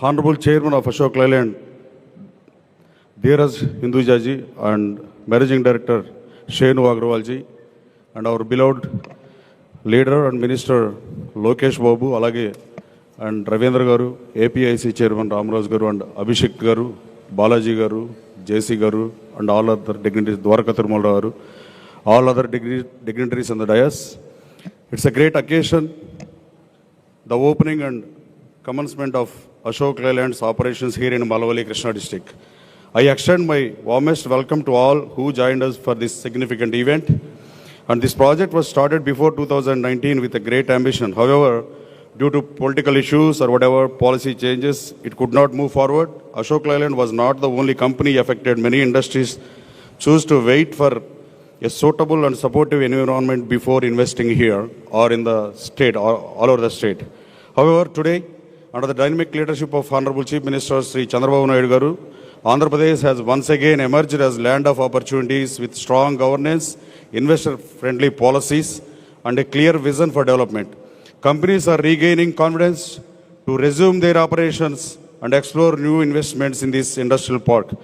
Honourable chairman of Ashok Leyland Dheeraj Hindujaji and managing director Shenu Agarwalji and our beloved leader and minister Lokesh Babu అలాగే and Ravindra గారు APIIC chairman Ramraj గారు and Abhishek గారు బాలాజీ గారు JC గారు and all other dignitaries Dwaraka Tirumala Rao గారు all other degree dignitaries and the dais it's a great occasion the opening and commencement of Ashok Leyland's operations here in Malavali, Krishna district. I extend my warmest welcome to all who joined us for this significant event. And this project was started before 2019 with a great ambition. However, due to political issues or whatever policy changes, it could not move forward. Ashok Leyland was not the only company affected. Many industries choose to wait for a suitable and supportive environment before investing here or in the state or all over the state. However, today, under the dynamic leadership of Honorable Chief Minister Sri Chandrababu Naidu Garu, Andhra Pradesh has once again emerged as land of opportunities with strong governance, investor-friendly policies, and a clear vision for development. Companies are regaining confidence to resume their operations and explore new investments in this industrial park.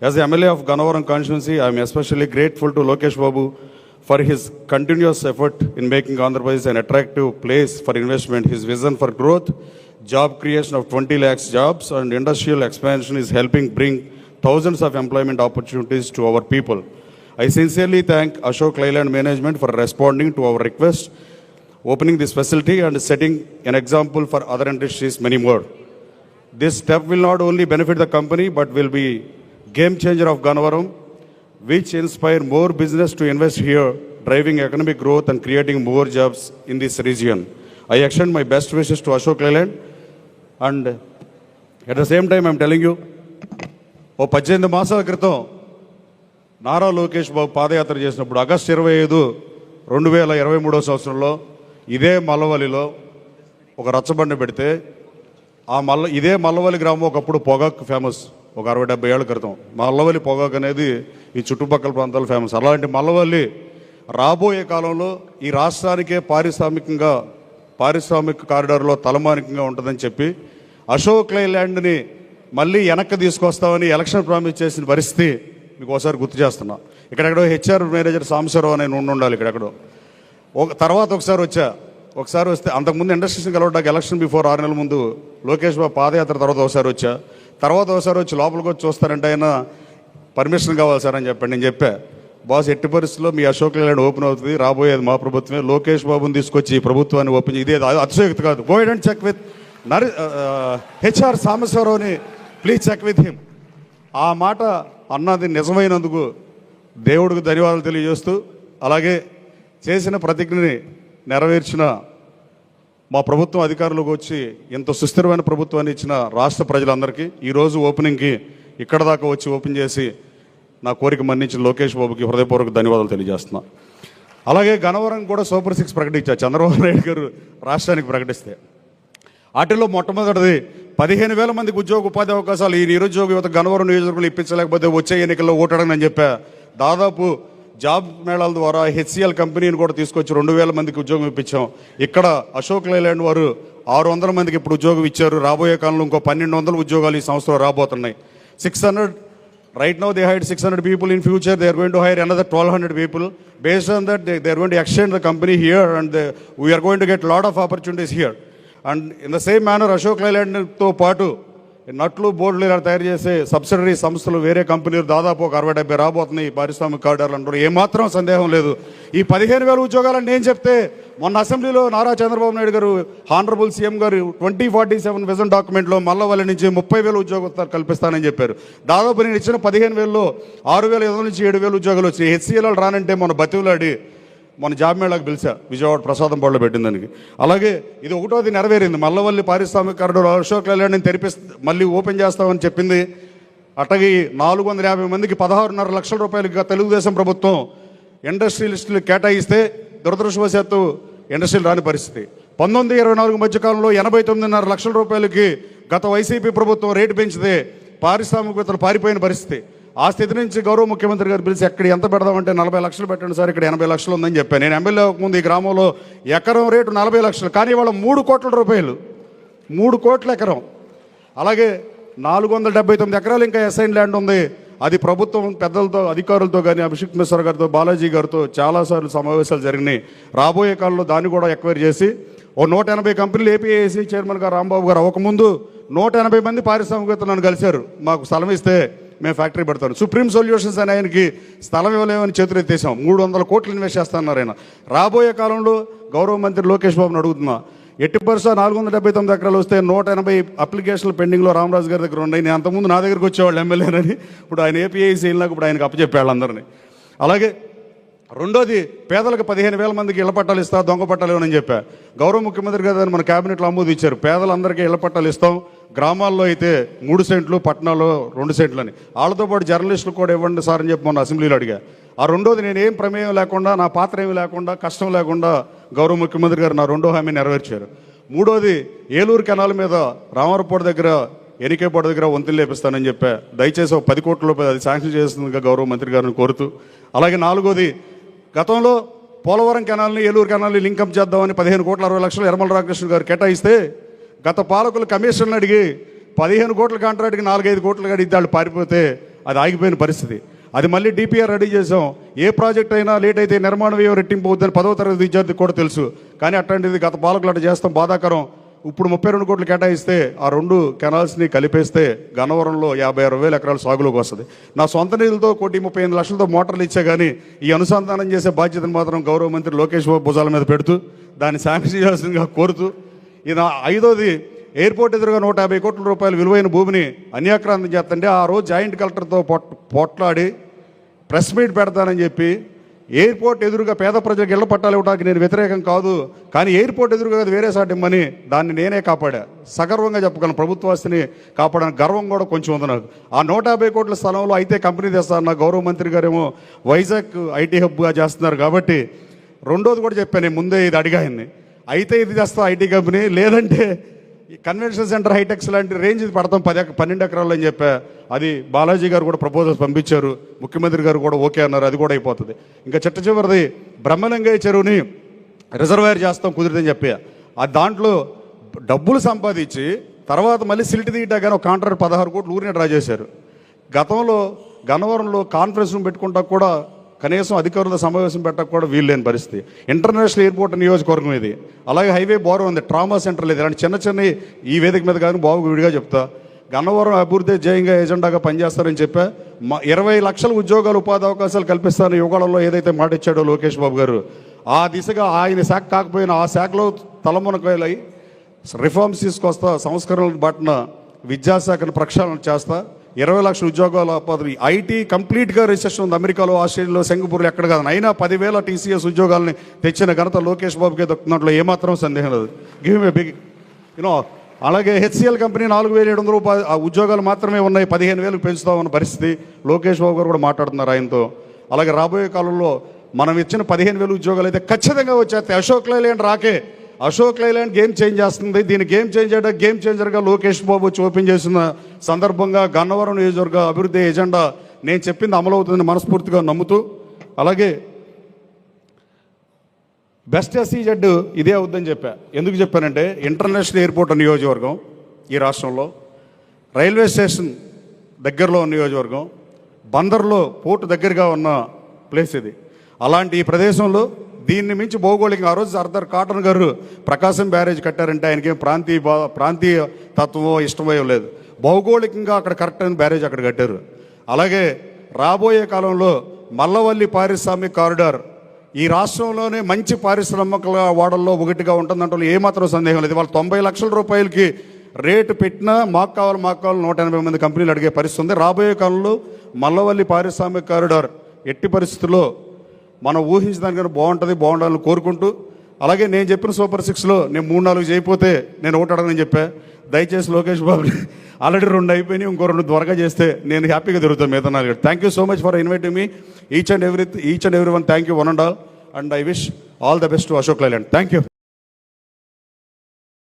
As the MLA of ganavaram constituency, I am especially grateful to Lokesh Babu for his continuous effort in making Andhra Pradesh an attractive place for investment. His vision for growth, job creation of 20 lakhs jobs, and industrial expansion is helping bring thousands of employment opportunities to our people. I sincerely thank Ashok Leyland management for responding to our request, opening this facility and setting an example for other industries many more. This step will not only benefit the company but will be game changer of Gannavaram, which inspire more business to invest here, driving economic growth and creating more jobs in this region. I extend my best wishes to Ashok Leyland and at the same time I'm telling you ఓ పద్దెనిమిది మాసాల క్రితం నారా లోకేష్ బాబు పాదయాత్ర చేసినప్పుడు August ఇరవై ఐదు రెండు వేల ఇరవై మూడో సంవత్సరంలో ఇదే మల్లవల్లిలో ఒక రచ్చబండ పెడితే ఆ మల్ల ఇదే మల్లవల్లి గ్రామం ఒకప్పుడు పొగాకు ఫేమస్ ఒక అరవై డెబ్బై ఏళ్ళ క్రితం. మల్లవల్లి పొగాకు అనేది ఈ చుట్టుపక్కల ప్రాంతాలు ఫేమస్ అలాంటి మల్లవల్లి రాబోయే కాలంలో ఈ రాష్ట్రానికే పారిశ్రామికంగా పారిశ్రామిక కారిడార్లో తలమానికంగా ఉంటుందని చెప్పి అశోక్ లైలాండ్ని మళ్ళీ వెనక్కి తీసుకొస్తామని ఎలక్షన్ ప్రామిస్ చేసిన పరిస్థితి మీకు ఒకసారి గుర్తు చేస్తున్నా. ఇక్కడెక్కడో హెచ్ఆర్ మేనేజర్ సాంబశివరావు అని ఉండి ఉండాలి ఇక్కడెక్కడో. ఒక తర్వాత ఒకసారి వచ్చా. ఒకసారి వస్తే అంతకుముందు ఇండస్ట్రీస్ని కలవడానికి ఎలక్షన్ బిఫోర్ ఆరు నెలల ముందు లోకేష్ బాబు పాదయాత్ర తర్వాత ఒకసారి వచ్చా. తర్వాత ఒకసారి వచ్చి లోపలికి వచ్చి చూస్తారంటే ఆయన పర్మిషన్ కావాలి సార్ అని చెప్పండి నేను చెప్పా. బాస్ ఎట్టి పరిస్థితుల్లో మీ అశోక్ లేలాండ్ ఓపెన్ అవుతుంది రాబోయేది మా ప్రభుత్వమే. లోకేష్ బాబుని తీసుకొచ్చి ఈ ప్రభుత్వాన్ని ఓపెన్ ఇదే అతిశయోక్తి కాదు. Go and check with Nari HR సాంబశివరావుని please check with him. ఆ మాట అన్నది నిజమైనందుకు దేవుడికి ధన్యవాదాలు తెలియజేస్తూ అలాగే చేసిన ప్రతిజ్ఞని నెరవేర్చిన మా ప్రభుత్వం అధికారులకు వచ్చి ఇంత సుస్థిరమైన ప్రభుత్వాన్ని ఇచ్చిన రాష్ట్ర ప్రజలందరికీ ఈరోజు ఓపెనింగ్కి ఇక్కడ దాకా వచ్చి ఓపెన్ చేసి నా కోరిక మన్నించిన లోకేష్ బాబుకి హృదయపూర్వక ధన్యవాదాలు తెలియజేస్తున్నా. అలాగే గనవరం కూడా సూపర్ సిక్స్ ప్రకటించారు. చంద్రబాబు నాయుడు గారు రాష్ట్రానికి ప్రకటిస్తే. వాటిల్లో మొట్టమొదటిది పదిహేను వేల మందికి ఉద్యోగ ఉపాధి అవకాశాలు. ఈ నిరుద్యోగ యువత గనవరం నియోజకవర్గంలో ఇప్పించలేకపోతే వచ్చే ఎన్నికల్లో ఓటడని చెప్పా. దాదాపు జాబ్ మేళాల ద్వారా హెచ్సిఎల్ కంపెనీని కూడా తీసుకొచ్చి రెండు వేల మందికి ఉద్యోగం ఇప్పించాం. ఇక్కడ అశోక్ లైలాండ్ వారు ఆరు వందల మందికి ఇప్పుడు ఉద్యోగం ఇచ్చారు. రాబోయే కాలంలో ఇంకో పన్నెండు వందల ఉద్యోగాలు ఈ సంవత్సరంలో రాబోతున్నాయి. Six hundred Right now, they hired 600 people. In future, they are going to hire another 1,200 twelve hundred people. that, they, they are going to extend the company here, and they, we are going to get and in the same manner Ashok లైలాండ్తో పాటు నట్లు బోర్డులు ఇలా తయారు చేసే subsidiary సంస్థలు వేరే కంపెనీలు దాదాపు ఒక అరవై డెబ్బై రాబోతున్నాయి పారిశ్రామిక కారిడార్లు అంటారు ఏమాత్రం సందేహం లేదు. ఈ పదిహేను వేల ఉద్యోగాలని నేను చెప్తే మొన్న అసెంబ్లీలో Nara Chandrababu Naidu garu honourable CM garu twenty forty seven vision డాక్యుమెంట్లో Mallavalli నుంచి ముప్పై వేల ఉద్యోగాలు కల్పిస్తానని చెప్పారు. దాదాపు నేను ఇచ్చిన పదిహేను వేలలో ఆరు వేల ఐదు నుంచి ఏడు వేల ఉద్యోగాలు వచ్చి హెచ్సిఎల్ రానంటే మన బతివులాడి మన జాబ్ మేళాకు పిలిచా. విజయవాడ ప్రసాదం పళ్ళు పెట్టిన దానికి. అలాగే ఇది ఒకటోది నెరవేరింది. మల్లవల్లి పారిశ్రామిక కారిడోర్ అశోక్ లేలాండ్ తెరిపి మళ్ళీ ఓపెన్ చేస్తామని చెప్పింది. అటగి నాలుగు వందల యాభై మందికి పదహారున్నర లక్షల రూపాయలు తెలుగుదేశం ప్రభుత్వం ఇండస్ట్రియలిస్టులు కేటాయిస్తే దురదృష్టవశాత్తు ఇండస్ట్రీలు రాని పరిస్థితి. పంతొమ్మిది ఇరవై నాలుగు మధ్యకాలంలో ఎనభై తొమ్మిదిన్నర లక్షల రూపాయలకి గత వైసీపీ ప్రభుత్వం రేటు పెంచితే పారిశ్రామికవేత్తలు పారిపోయిన పరిస్థితి. ఆ స్థితి నుంచి గౌరవ ముఖ్యమంత్రి గారు పిలిచి ఎక్కడ ఎంత పెడదామంటే నలభై లక్షలు పెట్టండి సార్ ఇక్కడ ఎనభై లక్షలు ఉందని చెప్పాను. నేను ఎమ్మెల్యే ముందు ఈ గ్రామంలో ఎకరం రేటు నలభై లక్షలు కానీ వాళ్ళ మూడు కోట్ల రూపాయలు మూడు కోట్ల ఎకరం. అలాగే నాలుగు వందల డెబ్బై తొమ్మిది ఎకరాలు ఇంకా ఎస్ఐన్ ల్యాండ్ ఉంది. అది ప్రభుత్వం పెద్దలతో అధికారులతో కానీ అభిషేక్ మిశ్ర గారితో బాలాజీ గారితో చాలాసార్లు సమావేశాలు జరిగినాయి. రాబోయే కాలంలో దాన్ని కూడా ఎక్వైర్ చేసి ఓ నూట ఎనభై కంపెనీలు ఏపీఏసీ చైర్మన్ గారు రాంబాబు గారు అవ్వకముందు నూట ఎనభై మంది పారిశ్రామికవేత్తలు నన్ను కలిశారు. మాకు స్థలం ఇస్తే మేము ఫ్యాక్టరీ పెడతాను సుప్రీం సొల్యూషన్స్ అని ఆయనకి స్థలం ఇవ్వలేమని చేతులు ఎత్తేసాం. మూడు వందల కోట్లు ఇన్వెస్ట్ చేస్తున్నారు ఆయన. రాబోయే కాలంలో గౌరవ మంత్రి లోకేష్ బాబుని అడుగుతున్నా. ఎట్టి పరుస నాలుగు వందల డెబ్బై తొమ్మిది ఎకరాలు వస్తే నూట ఎనభై అప్లికేషన్లు పెండింగ్లో రామరాజు గారి దగ్గర ఉన్నాయి. నేను అంతకుముందు నా దగ్గరకు వచ్చేవాళ్ళు ఎమ్మెల్యేనని ఇప్పుడు ఆయన ఏపీఐసీ వెళ్ళినాక ఇప్పుడు ఆయనకు అప్పచెప్పేళ్ళందరినీ అలాగే రెండోది పేదలకు పదిహేను వేల మందికి ఇళ్ళ పట్టాలు ఇస్తా దొంగ పట్టాలు ఇవ్వనని చెప్పా. గౌరవ ముఖ్యమంత్రి గారు మన కేబినెట్లో ఆమోదం ఇచ్చారు పేదలందరికీ ఇళ్ళ పట్టాలు ఇస్తాం. గ్రామాల్లో అయితే మూడు సెంట్లు పట్టణాల్లో రెండు సెంట్లు అని వాళ్ళతో పాటు జర్నలిస్టులు కూడా ఇవ్వండి సార్ అని చెప్పి మొన్న అసెంబ్లీలో అడిగా. ఆ రెండోది నేను ఏం ప్రమేయం లేకుండా నా పాత్ర ఏమి లేకుండా కష్టం లేకుండా గౌరవ ముఖ్యమంత్రి గారు నా రెండో హామీ నెరవేర్చారు. మూడోది ఏలూరు కెనాల్ మీద రామవరపోటు దగ్గర ఎనికేపాడు దగ్గర వంతులు లేపిస్తానని చెప్పా. దయచేసి ఒక పది కోట్ల రూపాయలు అది శాంక్షన్ చేస్తుందిగా గౌరవ మంత్రి గారిని కోరుతూ. అలాగే నాలుగోది గతంలో పోలవరం కెనాల్ని ఏలూరు కెనాల్ని లింకప్ చేద్దామని పదిహేను కోట్ల అరవై లక్షలు యర్మల రామకృష్ణ గారు కేటాయిస్తే గత పాలకులు కమిషన్ అడిగి పదిహేను కోట్ల కాంట్రాక్ట్కి నాలుగైదు కోట్లు అడిగితే వాళ్ళు పారిపోతే అది ఆగిపోయిన పరిస్థితి. అది మళ్ళీ డిపిఆర్ రెడీ చేసాం ఏ ప్రాజెక్ట్ అయినా లేట్ అయితే నిర్మాణ వ్యయం రెట్టింపు అవుతుందని పదవ తరగతి విద్యార్థికి కూడా తెలుసు. కానీ అట్లాంటిది గత పాలకులు అట్లా చేస్తాం బాధాకరం. ఇప్పుడు ముప్పై రెండు కోట్లు కేటాయిస్తే ఆ రెండు కెనాల్స్ని కలిపేస్తే గన్నవరంలో యాభై ఆరు వేల ఎకరాలు సాగులోకి వస్తుంది. నా సొంత నిధులతో కోటి ముప్పై ఎనిమిది లక్షలతో మోటార్లు ఇచ్చే కానీ ఈ అనుసంధానం చేసే బాధ్యతను మాత్రం గౌరవ మంత్రి లోకేష్ బాబు భుజాల మీద పెడుతూ దాన్ని శాంక్షన్ చేయాల్సిందిగా కోరుతూ ఇది ఐదోది. ఎయిర్పోర్ట్ ఎదురుగా నూట యాభై కోట్ల రూపాయల విలువైన భూమిని అన్యాక్రాంతం చేస్తుంటే ఆ రోజు జాయింట్ కలెక్టర్తో పొట్ పొట్లాడి ప్రెస్ మీట్ పెడతానని చెప్పి ఎయిర్పోర్ట్ ఎదురుగా పేద ప్రజలకు ఇళ్ళ పట్టాలు ఇవ్వడానికి నేను వ్యతిరేకం కాదు కానీ ఎయిర్పోర్ట్ ఎదురుగా వేరే సాటి ఇమ్మని దాన్ని నేనే కాపాడా. సగర్వంగా చెప్పగలను ప్రభుత్వాస్తిని కాపాడడానికి గర్వం కూడా కొంచెం ఉంది నాకు. ఆ నూట యాభై కోట్ల స్థలంలో అయితే కంపెనీ తెస్తాను నా గౌరవ మంత్రి గారేమో వైజాగ్ ఐటీ హబ్గా చేస్తున్నారు కాబట్టి రెండోది కూడా చెప్పాను ముందే ఇది అడిగాయన్ని. అయితే ఇది తెస్తా ఐటీ కంపెనీ లేదంటే ఈ కన్వెన్షన్ సెంటర్ హైటెక్స్ లాంటి రేంజ్ ఇది పడతాం. పది పన్నెండు ఎకరాలు అని చెప్పా. అది బాలాజీ గారు కూడా ప్రపోజల్స్ పంపించారు. ముఖ్యమంత్రి గారు కూడా ఓకే అన్నారు. అది కూడా అయిపోతుంది. ఇంకా చిట్ట చివరిది బ్రహ్మలింగయ్య చెరువుని రిజర్వాయర్ చేస్తాం కుదిరితే చెప్పి. ఆ దాంట్లో డబ్బులు సంపాదించి తర్వాత మళ్ళీ సిల్ట్ తీయటాగానే ఒక కాంట్రాక్ట్ పదహారు కోట్లు ఊరిని డ్రా చేశారు. గతంలో గన్నవరంలో కాన్ఫరెన్స్ రూమ్ పెట్టుకుంటా కూడా కనీసం అధికారుల సమావేశం పెట్టక కూడా వీలు లేని పరిస్థితి. ఇంటర్నేషనల్ ఎయిర్పోర్ట్ నియోజకవర్గం ఇది. అలాగే హైవే బోర్ ఉంది. ట్రామా సెంటర్ లేదు. ఇలాంటి చిన్న చిన్న ఈ వేదిక మీద కానీ బాబు విడిగా చెప్తా. గన్నవరం అభివృద్ధి జయంగా ఎజెండాగా పనిచేస్తారని చెప్పా. మా ఇరవై లక్షల ఉద్యోగాలు ఉపాధి అవకాశాలు కల్పిస్తారని యుగాలలో ఏదైతే మాట ఇచ్చాడో లోకేష్ బాబు గారు ఆ దిశగా ఆయన శాఖ కాకపోయినా ఆ శాఖలో తలమునకాయలై రిఫార్మ్స్ తీసుకొస్తా సంస్కరణలు బాటిన విద్యాశాఖను ప్రక్షాళన చేస్తా. ఇరవై లక్షల ఉద్యోగాల పదవి ఐటీ కంప్లీట్గా రిసెషన్ ఉంది. అమెరికాలో ఆస్ట్రేలియాలో సింగపూర్లో ఎక్కడ కాదు. అయినా పదివేల టీసీఎస్ ఉద్యోగాలని తెచ్చిన ఘనత లోకేష్ బాబుకే దక్కున్నట్లు ఏమాత్రం సందేహం లేదు. Give a big you know అలాగే హెచ్సిఎల్ కంపెనీ నాలుగు వేల ఏడు వందల రూపాయలు ఆ ఉద్యోగాలు మాత్రమే ఉన్నాయి. పదిహేను వేలకు పెంచుతామన్న పరిస్థితి లోకేష్ బాబు గారు కూడా మాట్లాడుతున్నారు ఆయనతో. అలాగే రాబోయే కాలంలో మనం ఇచ్చిన పదిహేను వేల ఉద్యోగాలు అయితే ఖచ్చితంగా వచ్చేస్తాయి. అశోక్ లేని రాకే. అశోక్ లైలాండ్ గేమ్ చేంజ్ చేస్తుంది. దీన్ని గేమ్ చేంజ్ చేయడానికి గేమ్ చేంజర్గా లోకేష్ బాబు వచ్చి ఓపెన్ చేసిన సందర్భంగా గన్నవరం నియోజకవర్గ అభివృద్ధి ఎజెండా నేను చెప్పింది అమలవుతుందని మనస్ఫూర్తిగా నమ్ముతూ అలాగే బెస్ట్ ఎస్సీజెడ్ ఇదే అవుద్దని చెప్పా. ఎందుకు చెప్పానంటే ఇంటర్నేషనల్ ఎయిర్పోర్ట్ నియోజకవర్గం ఈ రాష్ట్రంలో రైల్వే స్టేషన్ దగ్గరలో ఉన్న నియోజకవర్గం బందర్లో పోర్టు దగ్గరగా ఉన్న ప్లేస్ ఇది. అలాంటి ఈ ప్రదేశంలో దీన్ని మించి భౌగోళికంగా ఆ రోజు సర్దార్ కాటన్ గారు ప్రకాశం బ్యారేజ్ కట్టారంటే ఆయనకేం ప్రాంతీయ ప్రాంతీయ తత్వమో ఇష్టమో లేదు. భౌగోళికంగా అక్కడ కరెక్ట్ అయిన బ్యారేజ్ అక్కడ కట్టారు. అలాగే రాబోయే కాలంలో మల్లవల్లి పారిశ్రామిక కారిడార్ ఈ రాష్ట్రంలోనే మంచి పారిశ్రామిక వాడల్లో ఒకటిగా ఉంటుందంటే ఏమాత్రం సందేహం లేదు. వాళ్ళు తొంభై లక్షల రూపాయలకి రేటు పెట్టినా మాకు కావాలి మాకు కావాలి నూట ఎనభై మంది కంపెనీలు అడిగే పరిస్థితి ఉంది. రాబోయే కాలంలో మల్లవల్లి పారిశ్రామిక కారిడార్ ఎట్టి పరిస్థితుల్లో మనం ఊహించిన దానికన్నా బాగుంటుంది బాగుండాలని కోరుకుంటూ అలాగే నేను చెప్పిన సూపర్ సిక్స్లో నేను మూడు నాలుగు చేయకపోతే నేను ఒకటి అడగనని చెప్పా. దయచేసి లోకేష్ బాబు ఆల్రెడీ రెండు అయిపోయినాయి ఇంకో రెండు త్వరగా చేస్తే నేను హ్యాపీగా తిరుగుతాను మిగతా నాలుగు thank you so much for inviting me each and every each and every one thank you one and all and I wish all the best to Ashok Leyland thank you